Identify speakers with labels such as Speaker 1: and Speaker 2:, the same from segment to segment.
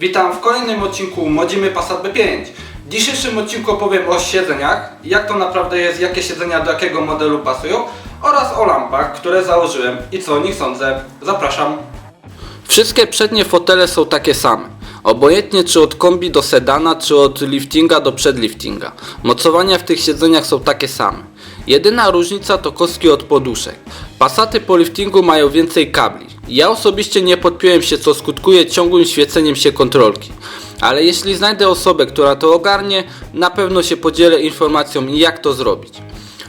Speaker 1: Witam w kolejnym odcinku Modzimy Passat B5. W dzisiejszym odcinku opowiem o siedzeniach, jak to naprawdę jest, jakie siedzenia do jakiego modelu pasują oraz o lampach, które założyłem i co o nich sądzę. Zapraszam. Wszystkie przednie fotele są takie same. Obojętnie czy od kombi do sedana, czy od liftinga do przedliftinga. Mocowania w tych siedzeniach są takie same. Jedyna różnica to kostki od poduszek. Passaty po liftingu mają więcej kabli. Ja osobiście nie podpiąłem się, co skutkuje ciągłym świeceniem się kontrolki. Ale jeśli znajdę osobę, która to ogarnie, na pewno się podzielę informacją jak to zrobić.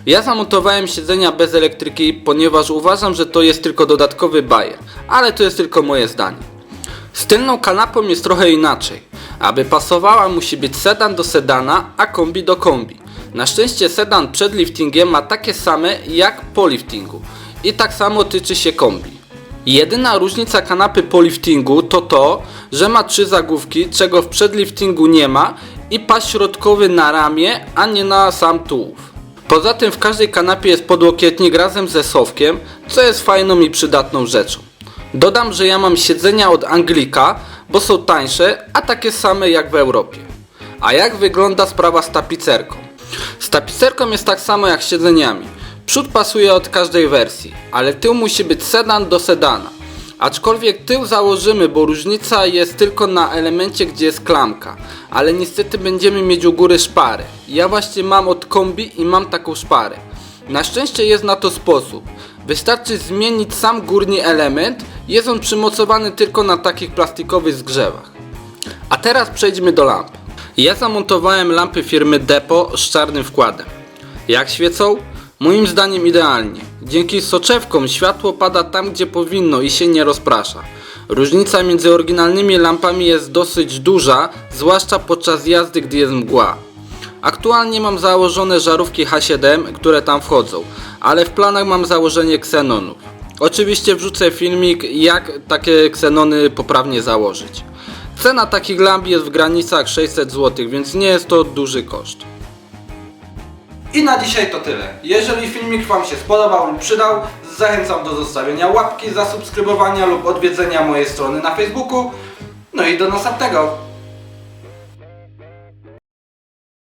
Speaker 1: Ja zamontowałem siedzenia bez elektryki, ponieważ uważam, że to jest tylko dodatkowy bajer, ale to jest tylko moje zdanie. Z tylną kanapą jest trochę inaczej. Aby pasowała musi być sedan do sedana, a kombi do kombi. Na szczęście sedan przed liftingiem ma takie same jak po liftingu. I tak samo tyczy się kombi. Jedyna różnica kanapy po liftingu to to, że ma trzy zagłówki, czego w przedliftingu nie ma i pas środkowy na ramię, a nie na sam tułów. Poza tym w każdej kanapie jest podłokietnik razem ze sowkiem, co jest fajną i przydatną rzeczą. Dodam, że ja mam siedzenia od Anglika, bo są tańsze, a takie same jak w Europie. A jak wygląda sprawa z tapicerką? Z tapicerką jest tak samo jak z siedzeniami. Przód pasuje od każdej wersji, ale tył musi być sedan do sedana. Aczkolwiek tył założymy, bo różnica jest tylko na elemencie, gdzie jest klamka. Ale niestety będziemy mieć u góry szparę. Ja właśnie mam od kombi i mam taką szparę. Na szczęście jest na to sposób. Wystarczy zmienić sam górny element, jest on przymocowany tylko na takich plastikowych zgrzewach. A teraz przejdźmy do lamp. Ja zamontowałem lampy firmy Depo z czarnym wkładem. Jak świecą? Moim zdaniem idealnie. Dzięki soczewkom światło pada tam gdzie powinno i się nie rozprasza. Różnica między oryginalnymi lampami jest dosyć duża, zwłaszcza podczas jazdy gdy jest mgła. Aktualnie mam założone żarówki H7, które tam wchodzą, ale w planach mam założenie ksenonów. Oczywiście wrzucę filmik jak takie ksenony poprawnie założyć. Cena takich lamp jest w granicach 600 zł, więc nie jest to duży koszt. I na dzisiaj to tyle. Jeżeli filmik Wam się spodobał lub przydał, zachęcam do zostawienia łapki, zasubskrybowania lub odwiedzenia mojej strony na Facebooku. No i do następnego.